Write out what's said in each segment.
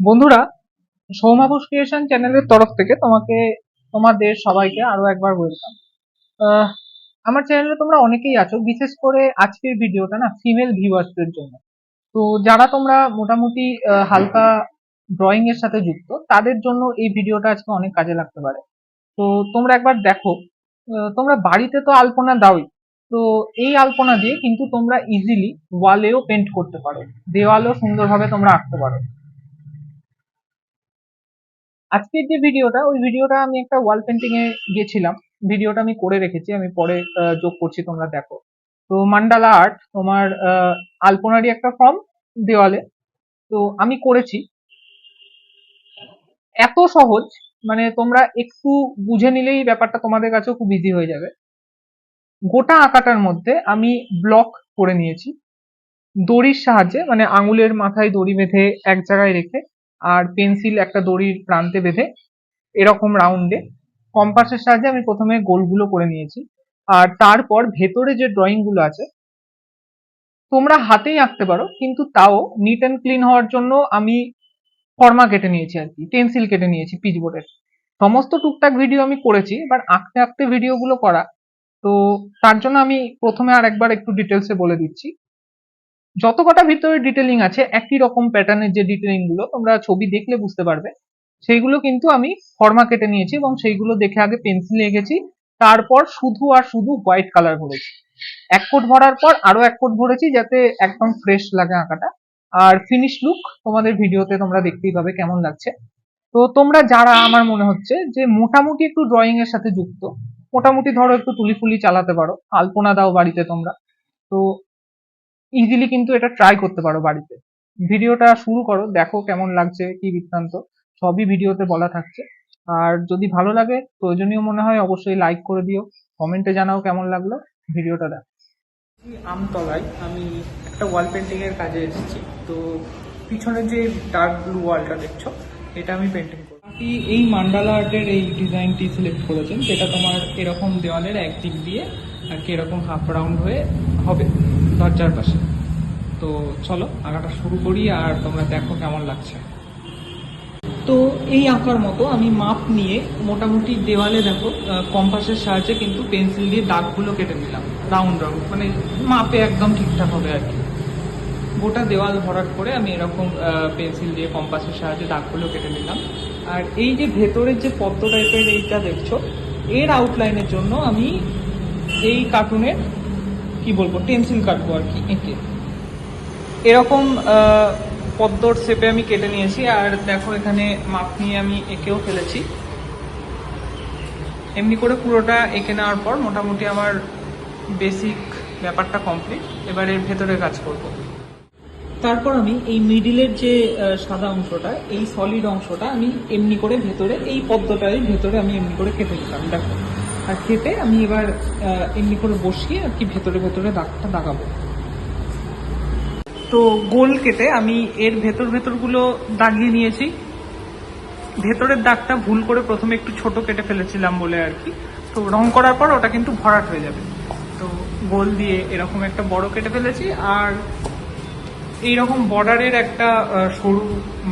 বন্ধুরা সৌমাবুস ক্রিয়েশন চ্যানেলের তরফ থেকে তোমাকে, তোমাদের সবাইকে আরও একবার ওয়েলকাম আমার চ্যানেলে তোমরা অনেকেই আছো, বিশেষ করে আজকের ভিডিওটা না ফিমেল ভিউয়ার্সদের জন্য। তো যারা তোমরা মোটামুটি হালকা ড্রয়িং এর সাথে যুক্ত, তাদের জন্য এই ভিডিওটা আজকে অনেক কাজে লাগতে পারে। তো তোমরা একবার দেখো তোমরা বাড়িতে তো আলপনা দাওই, তো এই আলপনা দিয়ে কিন্তু তোমরা ইজিলি ওয়ালেও পেন্ট করতে পারো। দেওয়ালেও সুন্দরভাবে তোমরা আঁকতে পারো। আজকের যে ভিডিওটা, ওই ভিডিওটা আমি একটা ওয়াল পেন্টিং এ গেছিলাম। ভিডিওটা আমি করে রেখেছি, আমি পরে যোগ করছি, তোমরা দেখো। তো মান্ডালা আর্ট তোমার আলপনারই একটা ফর্ম দেওয়ালে। তো আমি করেছি। এত সহজ মানে তোমরা একটু বুঝে নিলেই ব্যাপারটা তোমাদের কাছেও খুব ইজি হয়ে যাবে। গোটা আঁকাটার মধ্যে আমি ব্লক করে নিয়েছি। দড়ির সাহায্যে মানে আঙুলের মাথায় দড়ি বেঁধে এক জায়গায় রেখে আর পেন্সিল একটা দড়ির প্রান্তে বেঁধে এরকম রাউন্ডে কম্পাসের সাহায্যে আমি প্রথমে গোলগুলো করে নিয়েছি। আর তারপর ভেতরে যে ড্রয়িংগুলো আছে, তোমরা হাতেই আঁকতে পারো, কিন্তু তাও নিট অ্যান্ড ক্লিন হওয়ার জন্য আমি ফর্মা কেটে নিয়েছি আর কি পেন্সিল কেটে নিয়েছি পিচবোর্ডের সমস্ত টুকটাক ভিডিও আমি করেছি এবার আঁকতে আঁকতে ভিডিওগুলো করা, তো তার জন্য আমি প্রথমে আর একবার একটু ডিটেলসে বলে দিচ্ছি। যত কটা ভিতরে ডিটেলিং আছে, একই রকম প্যাটার্নের যে ডিটেলিংগুলো, তোমরা ছবি দেখলে বুঝতে পারবে। সেইগুলো কিন্তু আমি ফর্মা কেটে নিয়েছি এবং সেইগুলো দেখে আগে পেন্সিলে এঁকেছি তারপর শুধু আর শুধু হোয়াইট কালার ভরেছি। এক কোট ভরার পর আরও এক কোট ভরেছি যাতে একদম ফ্রেশ লাগে আঁকাটা। আর ফিনিশ লুক তোমাদের ভিডিওতে তোমরা দেখতেই পাবে কেমন লাগছে। তো তোমরা যারা আমার মনে হচ্ছে যে মোটামুটি একটু ড্রয়িং এর সাথে যুক্ত, মোটামুটি ধরো একটু তুলি ফুলি চালাতে পারো, আলপনা দাও বাড়িতে তোমরা। তো ইজিলি কিন্তু এটা ট্রাই করতে পারো বাড়িতে। ভিডিওটা শুরু করো, দেখো কেমন লাগছে, কি বৃত্তান্ত, সবই ভিডিওতে বলা থাকছে। আর যদি ভালো লাগে, প্রয়োজনীয় মনে হয় অবশ্যই লাইক করে দিও কমেন্টে জানাও কেমন লাগল, ভিডিওটা দেখো। আমতলায় আমি একটা ওয়াল পেন্টিং এর কাজে এসেছি। তো পিছনে যে ডার্ক ব্লু ওয়ালটা দেখছ, এটা আমি পেন্টিং আপনি এই মান্ডালা আর্টের এই ডিজাইনটি সিলেক্ট করেছেন সেটা তোমার এরকম দেওয়ালের একদিক দিয়ে আর কি এরকম হাফ রাউন্ড হয়ে হবে। দরজার পাশে। তো চলো, আঁকাটা শুরু করি আর তোমরা দেখো কেমন লাগছে। তো এই আঁকার মতো আমি মাপ নিয়ে মোটামুটি দেওয়ালে দেখো কম্পাসের সাহায্যে কিন্তু পেন্সিল দিয়ে দাগগুলো কেটে নিলাম, রাউন্ড রাউন্ড মানে মাপে একদম ঠিকঠাক হবে আর কি। গোটা দেওয়াল ভরাট করে আমি এরকম পেন্সিল দিয়ে কম্পাসের সাহায্যে দাগগুলো কেটে নিলাম। আর এই যে ভেতরের যে পদ্ম টাইপের এইটা দেখছ, এর আউটলাইনের জন্য আমি এই কার্টুনের বলব, টেন্সিল কাটবো আর কি, এঁকে। এরকম পদ্মর শেপে আমি কেটে নিয়েছি, আর দেখো এখানে মাপ নিয়ে আমি এঁকেও ফেলেছি। এমনি করে পুরোটা এঁকে নেওয়ার পর মোটামুটি আমার বেসিক ব্যাপারটা কমপ্লিট এবার এর ভেতরে কাজ করব। তারপর আমি এই মিডিলের যে সাদা অংশটা, এই সলিড অংশটা আমি এমনি করে ভেতরে, এই পদ্মটার ভেতরে আমি এমনি করে কেটে নিলাম, দেখো। আর কেটে আমি এবার এমনি করে বসিয়ে আর কি ভেতরে ভেতরে দাগটা দাগাবো। তো গোল কেটে আমি এর ভেতর ভেতরগুলো দাগিয়ে নিয়েছি। ভেতরের দাগটা ভুল করে প্রথমে একটু ছোট কেটে ফেলেছিলাম বলে আর কি। তো রং করার পর ওটা কিন্তু ভরাট হয়ে যাবে। তো গোল দিয়ে এরকম একটা বড় কেটে ফেলেছি আর এইরকম বর্ডারের একটা সরু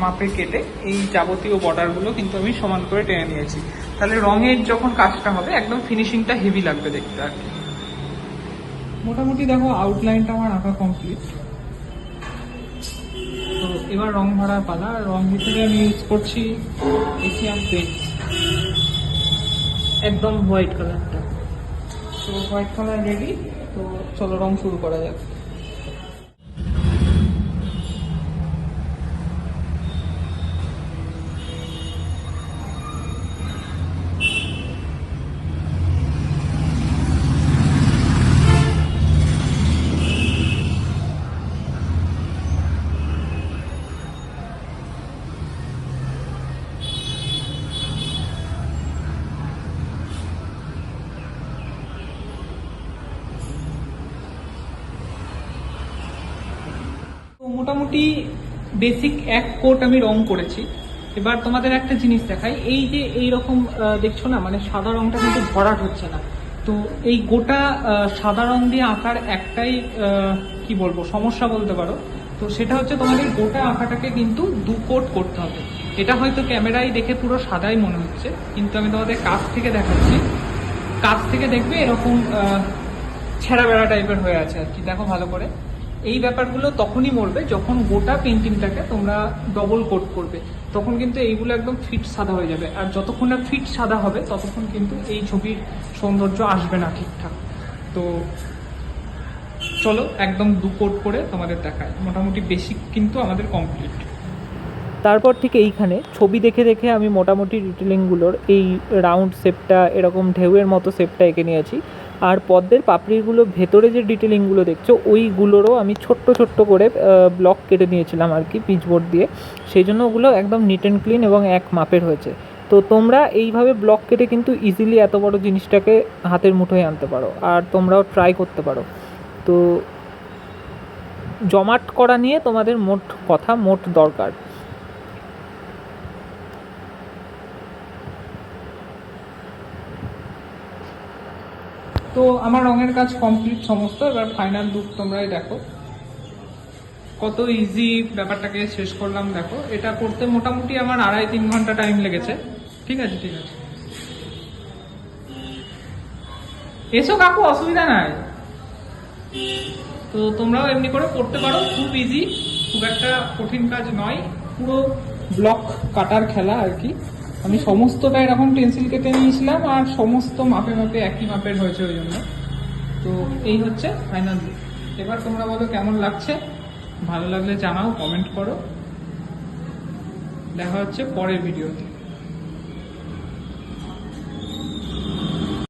মাপে কেটে এই যাবতীয় বর্ডারগুলো কিন্তু আমি সমান করে টেনে নিয়েছি। তাহলে রঙের যখন কাজটা হবে একদম ফিনিশিংটা হেভি লাগবে দেখতে আর কি। মোটামুটি দেখো আউটলাইনটা আমার আঁকা কমপ্লিট তো এবার রং ভরার পালা রং হিসেবে আমি ইউজ করছি এশিয়ান পেন্ট একদম হোয়াইট কালারটা তো হোয়াইট কালার রেডি তো চলো রং শুরু করা যাক। মোটামুটি বেসিক এক কোট আমি রং করেছি। এবার তোমাদের একটা জিনিস দেখাই। এই যে এই রকম দেখছ না? মানে সাদা রংটা কিন্তু ভরাট হচ্ছে না। তো এই গোটা সাদা রং দিয়ে আঁকার একটাই কি বলব, সমস্যা বলতে পারো। তো সেটা হচ্ছে তোমাদের গোটা আঁকাটাকে কিন্তু দু কোট করতে হবে। এটা হয়তো ক্যামেরায় দেখে পুরো সাদাই মনে হচ্ছে, কিন্তু আমি তোমাদের কাছ থেকে দেখাচ্ছি। কাছ থেকে দেখবে এরকম ছেঁড়া বেড়া টাইপের হয়ে আছে আর কি। দেখো ভালো করে। এই ব্যাপারগুলো তখনই মরবে যখন গোটা পেন্টিংটাকে তোমরা ডবল কোট করবে। তখন কিন্তু এইগুলো একদম ফিট সাদা হয়ে যাবে। আর যতক্ষণ না ফিট সাদা হবে, ততক্ষণ কিন্তু এই ছবির সৌন্দর্য আসবে না ঠিকঠাক। তো চলো একদম দু কোট করে তোমাদের দেখায় মোটামুটি বেসিক কিন্তু আমাদের কমপ্লিট তারপর ঠিক এইখানে ছবি দেখে দেখে আমি মোটামুটি ডিটেলিংগুলোর এই রাউন্ড শেপটা এরকম ঢেউয়ের মতো শেপটা এঁকে নিয়েছি। আর পদ্মের পাপড়িগুলো ভেতরে যে ডিটেলিংগুলো দেখছ, ওইগুলোরও আমি ছোট্ট ছোট্ট করে ব্লক কেটে নিয়েছিলাম আর কি পিচবোর্ড দিয়ে। সেই জন্য ওগুলো একদম নিট অ্যান্ড ক্লিন এবং এক মাপের হয়েছে। তো তোমরা এইভাবে ব্লক কেটে কিন্তু ইজিলি এত বড় জিনিসটাকে হাতের মুঠোয় আনতে পারো আর তোমরাও ট্রাই করতে পারো। তো জমাট করা নিয়ে তোমাদের মোট কথা, মোট দরকার। তো আমার রঙের কাজ কমপ্লিট সমস্ত, এবার ফাইনাল লুক তোমরাই দেখো। কত ইজি ব্যাপারটাকে শেষ করলাম, দেখো। এটা করতে মোটামুটি আমার আড়াই তিন ঘণ্টা টাইম লেগেছে। ঠিক আছে ঠিক আছে। এসো কাকু, অসুবিধা নাই। তো তোমরাও এমনি করে করতে পারো, খুব ইজি খুব একটা কঠিন কাজ নয়। পুরো ব্লক কাটার খেলা আর কি। আমি সমস্তটা এরকম পেন্সিল কেটে নিয়েছিলাম আর সমস্ত মাপে মাপে একই মাপের হয়েছে ওই জন্য। তো এই হচ্ছে ফাইনাল এবার তোমরা বলো কেমন লাগছে? ভালো লাগলে জানাও কমেন্ট করো। দেখা হচ্ছে পরের ভিডিওতে